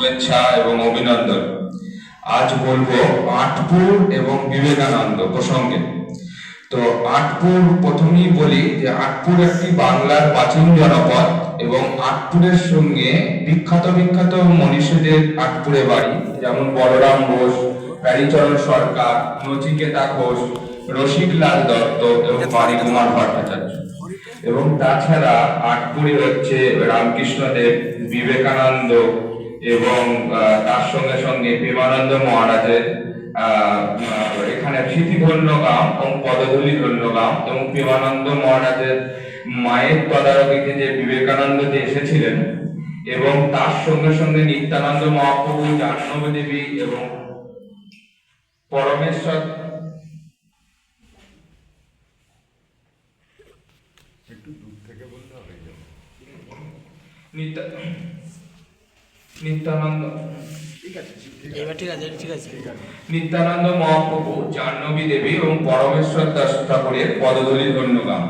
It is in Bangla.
শুভেচ্ছা এবং অভিনন্দন। আজ বলব আটপুর এবং বিবেকানন্দ প্রসঙ্গে। তো আটপুর প্রথমেই বলি যে আটপুর একটি বাংলার প্রাচীন জনপদ এবং আটপুরের সঙ্গে বিখ্যাত বিখ্যাত মনীষীদের আটপুরে বাড়ি, যেমন বলরাম বোস প্যারিচরণ সরকার, নচিকেতা ঘোষ রসিকলাল দত্ত এবং বাণীকুমার ভট্টাচার্য। এবং তাছাড়া আটপুরে হচ্ছে রামকৃষ্ণদেব, বিবেকানন্দ এবং তার সঙ্গে সঙ্গে প্রেমানন্দ মহারাজের এখানে স্মৃতিধন্য গ্রাম এবং পদধূলি ধন্য গ্রাম এবং প্রেমানন্দ মহারাজের মায়ের তদারকিতে যে বিবেকানন্দ যে এসেছিলেন এবং তার সঙ্গে সঙ্গে নিত্যানন্দ মহাপ্রভু জাহ্নবী দেবী এবং পরমেশ্বর নিত্য- ঠিক আছে। নিত্যানন্দ মহাপ্রভু জাহ্নবী দেবী এবং পরমেশ্বর দাস ঠাকুরের পদধূলি ধন্যগাম।